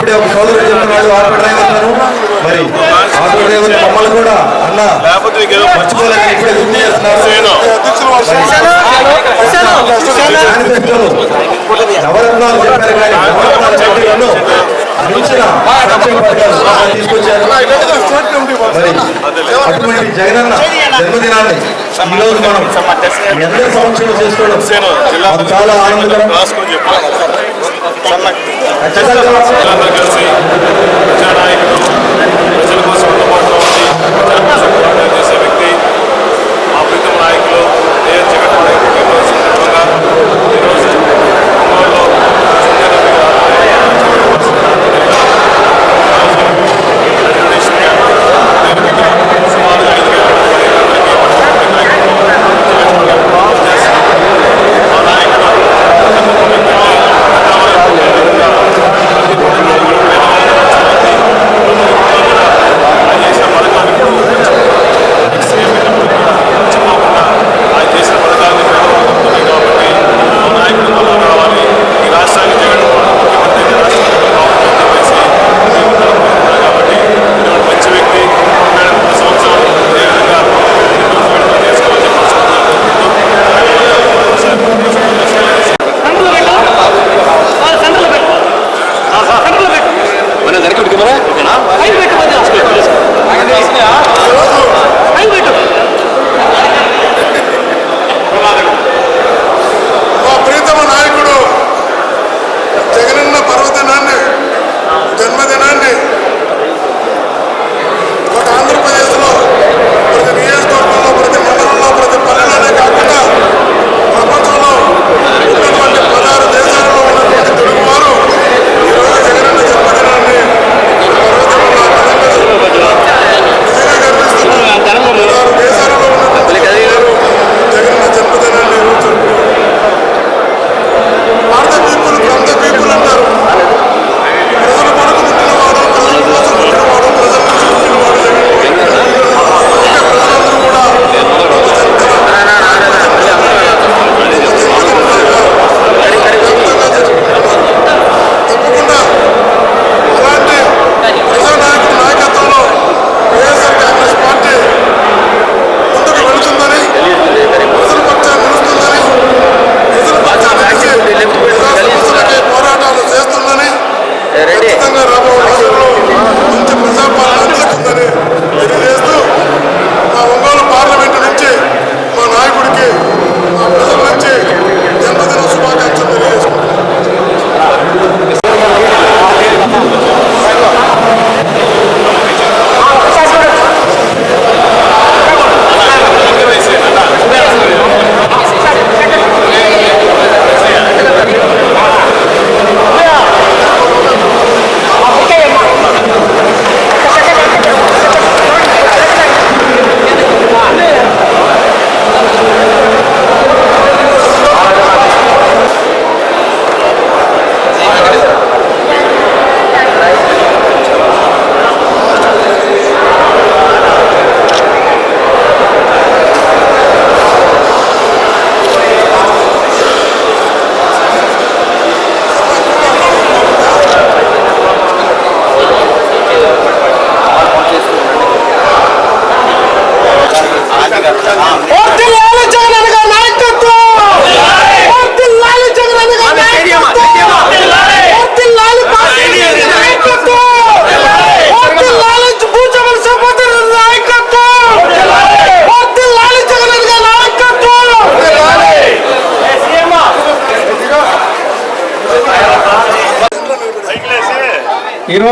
ఇప్పుడే ఒక సోదరుడు చెప్తున్నాడు ఆటో డ్రైవర్ మరి ఆటో డ్రైవర్ మమ్మల్ని కూడా అన్న మర్చిపోలేదు ఇప్పుడే గుర్తు చేస్తున్నారు. నవరత్నాలు చెప్పారు కానీ నవరత్నాలు చెప్పారు తీసుకొచ్చారు. మరి అటువంటి జగనన్న జన్మదినాన్ని ఈరోజు మనం అందరి సమక్షంలో చేసుకోవడం చాలా ఆనందకరం కలిసి ప్రజల కోసం అందుబాటులో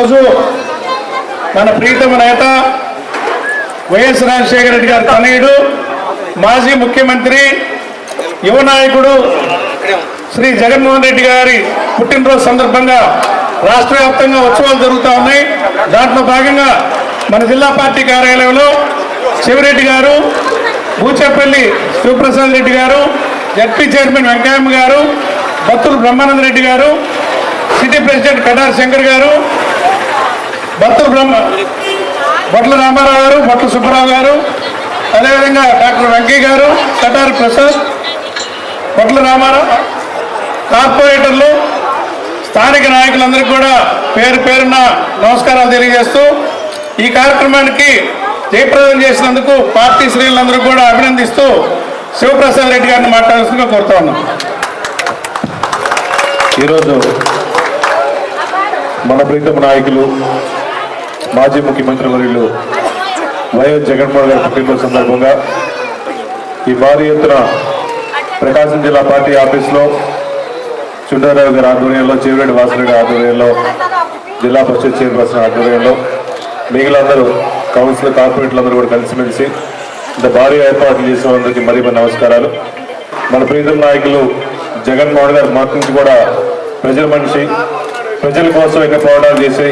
ఈరోజు మన ప్రీతమ నేత వైఎస్ రాజశేఖర రెడ్డి గారి తనయుడు మాజీ ముఖ్యమంత్రి యువ నాయకుడు శ్రీ జగన్మోహన్ రెడ్డి గారి పుట్టినరోజు సందర్భంగా రాష్ట్ర వ్యాప్తంగా ఉత్సవాలు జరుగుతూ ఉన్నాయి. దాంట్లో భాగంగా మన జిల్లా పార్టీ కార్యాలయంలో శివరెడ్డి గారు బూచేపల్లి శివప్రసాద్ రెడ్డి గారు జడ్పీ చైర్మన్ వెంకయ్యమ్మ గారు భక్తులు బ్రహ్మానంద రెడ్డి గారు సిటీ ప్రెసిడెంట్ కడార్ శంకర్ గారు భర్త బ్రహ్మ బొట్ల రామారావు గారు బొట్ల సుబ్బారావు గారు అదేవిధంగా డాక్టర్ వెంకయ్య గారు కటారి ప్రసాద్ బొట్ల రామారావు కార్పొరేటర్లు స్థానిక నాయకులందరికీ కూడా పేరు పేరున నమస్కారాలు తెలియజేస్తూ ఈ కార్యక్రమానికి జయప్రదం చేసినందుకు పార్టీ శ్రేణులందరూ కూడా అభినందిస్తూ శివప్రసాద్ రెడ్డి గారిని మాట్లాడాల్సిందిగా కోరుతా ఉన్నాం. ఈరోజు మన ప్రీతమ నాయకులు మాజీ ముఖ్యమంత్రి వర్యులు వైఎస్ జగన్మోహన్ గారి పుట్టినరోజు సందర్భంగా ఈ భారీ ఎత్తున ప్రకాశం జిల్లా పార్టీ ఆఫీస్లో చుండారావు గారి ఆధ్వర్యంలో చెవిరెడ్డి గారి ఆధ్వర్యంలో జిల్లా పరిషత్ చైర్పర్సన్ ఆధ్వర్యంలో మిగిలినందరూ కౌన్సిలర్ కార్పొరేటర్లందరూ కూడా కలిసిమెలిసి ఇంత భారీ ఏర్పాట్లు చేసిన అందరికీ మరీ మరి నమస్కారాలు. మన ప్రీతం నాయకులు జగన్మోహన్ గారు మొదటి నుంచి కూడా ప్రజల మనిషి ప్రజల కోసం ఎన్ని పోరాటాలు చేసి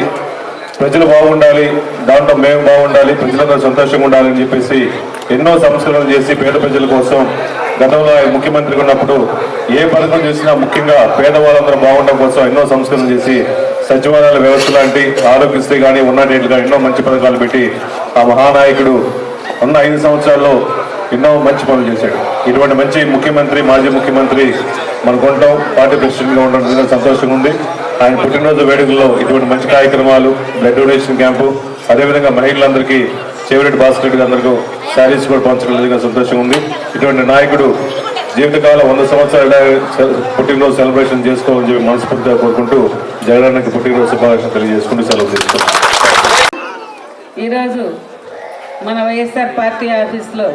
ప్రజలు బాగుండాలి దాంట్లో మేము బాగుండాలి ప్రజలందరూ సంతోషంగా ఉండాలని చెప్పేసి ఎన్నో సంస్కరణలు చేసి పేద ప్రజల కోసం గతంలో ఆయన ముఖ్యమంత్రిగా ఉన్నప్పుడు ఏ పథకం చేసినా ముఖ్యంగా పేదవాళ్ళందరూ బాగుండడం కోసం ఎన్నో సంస్కరణలు చేసి సచివాలయాల వ్యవస్థ లాంటి ఆరోగ్యశ్రీ కానీ ఉన్నట్లు కానీ ఎన్నో మంచి పథకాలు పెట్టి ఆ మహానాయకుడు ఉన్న ఐదు సంవత్సరాల్లో ఎన్నో మంచి పనులు చేశాడు. ఇటువంటి మంచి ముఖ్యమంత్రి మాజీ ముఖ్యమంత్రి మనకు ఉండటం పార్టీ ప్రెసిడెంట్గా ఉండడం సంతోషంగా ఉంది. ఆయన పుట్టినరోజు వేడుకల్లో ఇటువంటి మంచి కార్యక్రమాలు బ్లడ్ డొనేషన్ క్యాంపు అదేవిధంగా మహిళలందరికీ చెవిరెడ్డి భాస్కర్ రెడ్డి అందరికీ శారీస్ కూడా పంచడం సంతోషంగా ఉంది. ఇటువంటి నాయకుడు జీవితకాలం వంద సంవత్సరాల పుట్టినరోజు సెలబ్రేషన్ చేసుకోవాలని చెప్పి మనస్ఫూర్తిగా కోరుకుంటూ జగనానికి పుట్టినరోజు శుభాకాంక్షలు తెలియజేసుకుంటూ సెలవు తీసుకుంటాం ఈరోజు మన వైఎస్ఆర్ పార్టీ ఆఫీస్లో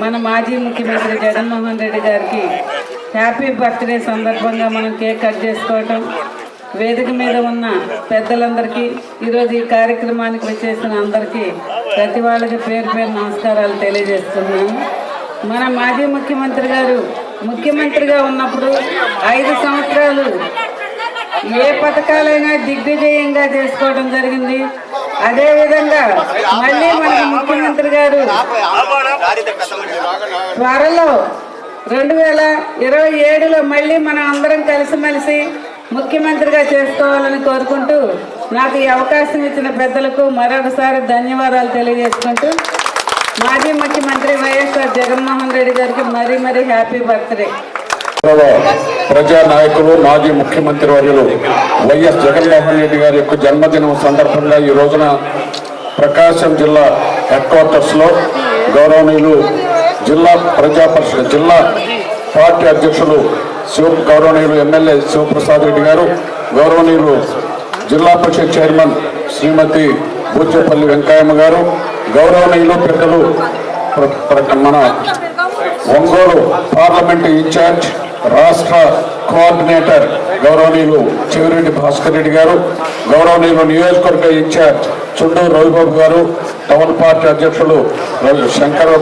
మన మాజీ ముఖ్యమంత్రి జగన్మోహన్ రెడ్డి గారికి హ్యాపీ బర్త్డే సందర్భంగా మనం కేక్ కట్ చేసుకోవటం. వేదిక మీద ఉన్న పెద్దలందరికీ ఈరోజు ఈ కార్యక్రమానికి వచ్చేసిన అందరికీ ప్రతి వాళ్ళకి పేరు పేరు నమస్కారాలు తెలియజేస్తున్నాను. మన మాజీ ముఖ్యమంత్రి గారు ముఖ్యమంత్రిగా ఉన్నప్పుడు ఐదు సంవత్సరాలు ఏ పథకాలైనా దిగ్విజయంగా చేసుకోవడం జరిగింది. అదేవిధంగా మళ్ళీ మన ముఖ్యమంత్రి గారు త్వరలో రెండు వేల ఇరవై ఏడులో మళ్ళీ మనం అందరం కలిసిమెలిసి ముఖ్యమంత్రిగా చేసుకోవాలని కోరుకుంటూ నాకు ఈ అవకాశం ఇచ్చిన పెద్దలకు మరొకసారి ధన్యవాదాలు తెలియజేసుకుంటూ మాజీ ముఖ్యమంత్రి వైఎస్ఆర్ జగన్మోహన్ రెడ్డి గారికి మరీ మరీ హ్యాపీ బర్త్డే. ప్రజా నాయకులు మాజీ ముఖ్యమంత్రి వర్యులు వైఎస్ జగన్మోహన్ రెడ్డి గారి యొక్క జన్మదినం సందర్భంగా ఈ రోజున ప్రకాశం జిల్లా హెడ్ క్వార్టర్స్లో గౌరవనీయులు జిల్లా ప్రజా పరిషత్ జిల్లా పార్టీ అధ్యక్షులు శివ గౌరవనీయులు ఎమ్మెల్యే శివప్రసాద్ రెడ్డి గారు గౌరవనీయులు జిల్లా పరిషత్ చైర్మన్ శ్రీమతి బూచేపల్లి వెంకయ్యమ్మ గారు గౌరవనీయులు పెద్దలు మన ఒంగోలు పార్లమెంటు ఇన్ఛార్జ్ రాష్ట్ర కోఆర్డినేటర్ గౌరవనీయులు చెవిరెడ్డి భాస్కర్ రెడ్డి గారు గౌరవనీయులు నియోజకవర్గ ఇన్ఛార్జ్ చుండూరు రవిబాబు గారు టౌన్ పార్టీ అధ్యక్షులు రవి శంకర్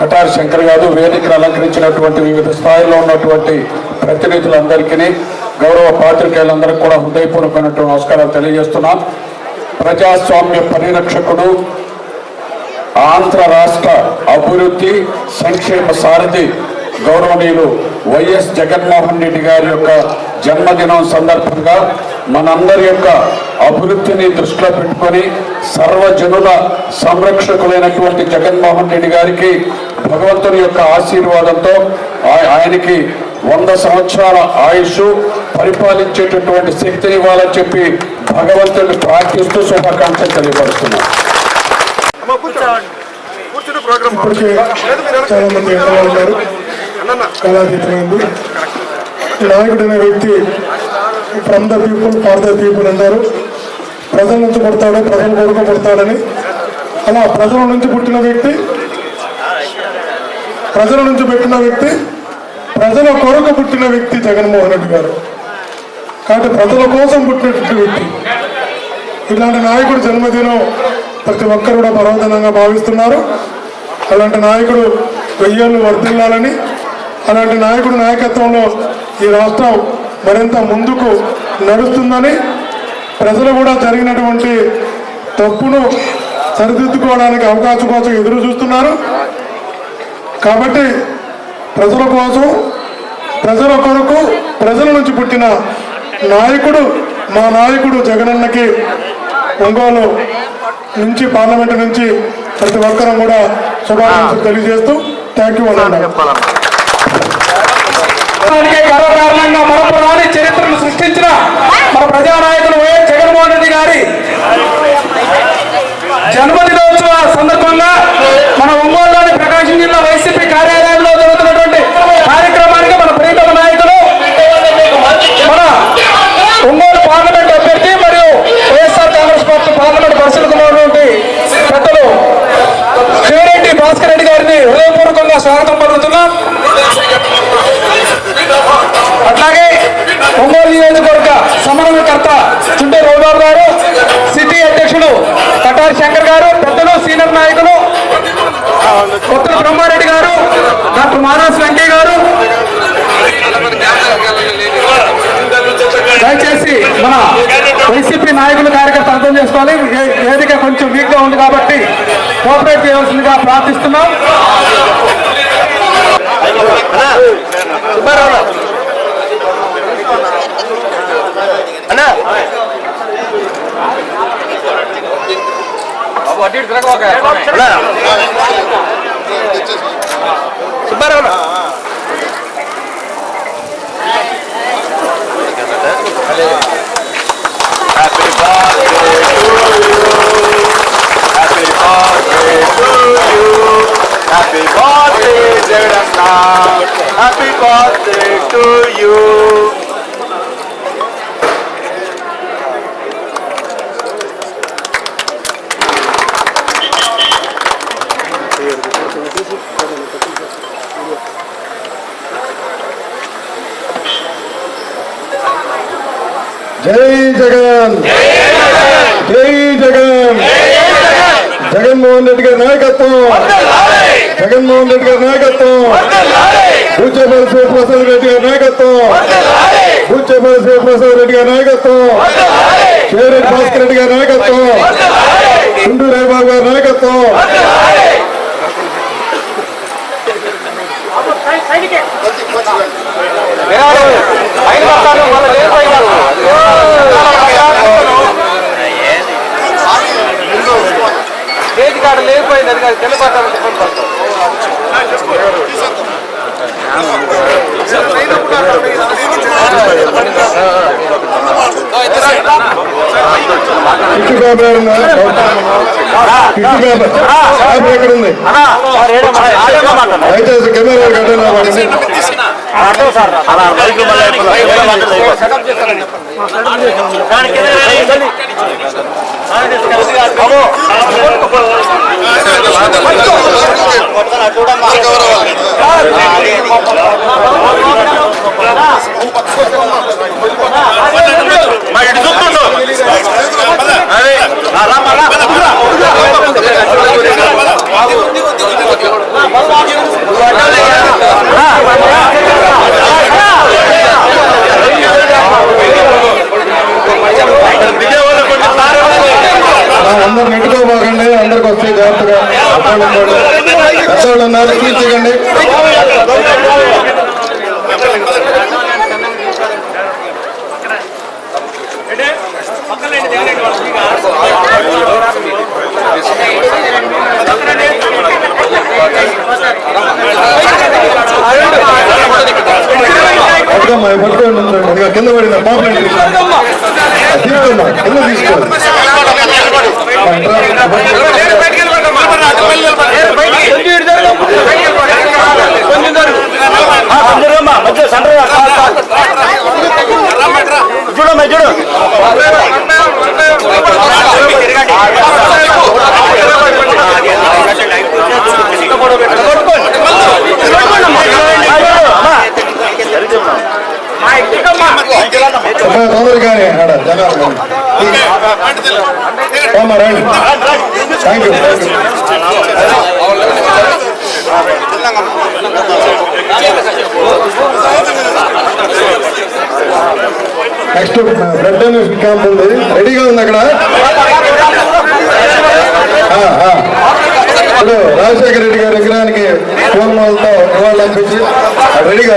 కటార్ శంకర్ గారు వేదికను అలంకరించినటువంటి వివిధ స్థాయిలో ఉన్నటువంటి ప్రతినిధులందరికీ గౌరవ పాత్రికేయులందరికీ కూడా హృదయపూర్వకమైనటువంటి నమస్కారాలు తెలియజేస్తున్నాం. ప్రజాస్వామ్య పరిరక్షకుడు ఆంధ్ర రాష్ట్ర అభివృద్ధి సంక్షేమ సారథి గౌరవనీయులు వైఎస్ జగన్మోహన్ రెడ్డి గారి యొక్క జన్మదినం సందర్భంగా మనందరి యొక్క అభివృద్ధిని దృష్టిలో పెట్టుకొని సర్వజనుల సంరక్షకులైనటువంటి జగన్మోహన్ రెడ్డి గారికి భగవంతుని యొక్క ఆశీర్వాదంతో ఆయనకి వంద సంవత్సరాల ఆయుష్ పరిపాలించేటటువంటి శక్తిని ఇవ్వాలని చెప్పి భగవంతుని ప్రార్థిస్తూ శుభాకాంక్షలు తెలియపరుస్తున్నాను అమ్మ కూర్చోండి కూర్చుని ప్రోగ్రామ్. ఇప్పటికే చాలా మంది ఎంతలో ఉన్నారు? కళాతీతమైంది నాయకుడు అనే వ్యక్తి from the people for the people అంటారు. ప్రజల నుంచి పుడతాడు ప్రజల కొరకు పుడతాడని. అలా ప్రజల నుంచి పుట్టిన వ్యక్తి ప్రజల నుంచి పెట్టిన వ్యక్తి ప్రజల కొరకు పుట్టిన వ్యక్తి జగన్మోహన్ రెడ్డి గారు. కాబట్టి ప్రజల కోసం పుట్టినటువంటి వ్యక్తి. ఇలాంటి నాయకుడు జన్మదినం ప్రతి ఒక్కరు కూడా పర్వదినంగా భావిస్తున్నారు. అలాంటి నాయకుడు వెయ్యేళ్ళు వర్ధిల్లాలని అలాంటి నాయకుడు నాయకత్వంలో ఈ రాష్ట్రం మరింత ముందుకు నడుస్తుందని ప్రజలు కూడా జరిగినటువంటి తప్పును సరిదిద్దుకోవడానికి అవకాశం కోసం ఎదురు చూస్తున్నారు. కాబట్టి ప్రజల కోసం ప్రజల కొరకు ప్రజల నుంచి పుట్టిన నాయకుడు మా నాయకుడు జగనన్నకి ఒంగోలు నుంచి పార్లమెంట్ నుంచి ప్రతి ఒక్కరం కూడా శుభాకాంక్షలు తెలియజేస్తూ థ్యాంక్ యూ అన్నాడు ప్రజానాయకులు వైఎస్ జగన్మోహన్ రెడ్డి గారి జన్మదినోత్సవ సందర్భంగా మన ఒంగోలులోని ప్రకాశం జిల్లా వైసీపీ కార్యాలయంలో జరుగుతున్నటువంటి కార్యక్రమానికి మన ప్రీతమ నాయకులు మన ఒంగోలు పార్లమెంట్ అభ్యర్థి మరియు వైఎస్ఆర్ కాంగ్రెస్ పార్టీ పార్లమెంట్ పరిశీలనలో పెద్దలు శివరెడ్డి భాస్కర్ రెడ్డి గారిని హృదయపూర్వకంగా స్వాగతం సమన్వయకర్త చుండే రఘుబాబు గారు సిటీ అధ్యక్షుడు కటారి శంకర్ గారు పెద్దలు సీనియర్ నాయకులు కొత్తల బ్రహ్మారెడ్డి గారు డాక్టర్ మానస్ వెంకయ్య గారు. దయచేసి మన వైసీపీ నాయకులు కార్యకర్త అర్థం చేసుకోవాలి. వేదిక కొంచెం వీక్గా ఉంది కాబట్టి కోఆపరేట్ చేయవలసిందిగా ప్రార్థిస్తున్నాం. Birthday, Jagannath. Happy birthday to you. జై జగన్ జై జగన్ జగన్మోహన్ రెడ్డి గారి నాయకత్వం జగన్మోహన్ రెడ్డి గారి నాయకత్వం బూచేపల్లి శివప్రసాద్ రెడ్డి గారి నాయకత్వం బూచేపల్లి రెడ్డి గారి నాయకత్వం. శివరెడ్డి భాస్కర్ రెడ్డి గారి నాయకత్వం. చుండూ రాయబాబు గారి నాయకత్వం. కిట్టు బాబు గారు ఉన్నారు. కిట్టు బాబు బాబు ఎక్కడ ఉంది దయచేసి కెమెరా అందరు నెట్టుకోబాకండి అందరికి వస్తే జాగ్రత్తగా పెద్దవాళ్ళు ఉన్నారు. కీర్తికండి కింద పడిన పాపం కింద thank you thank you next blood donation camp ఉంది రెడీగా ఉంది అక్కడ. ఆ, ఆ. ఇప్పుడు రాజశేఖర రెడ్డి గారి విగ్రహానికి పూలమాలతో నివాళులు అర్పించి రెడీగా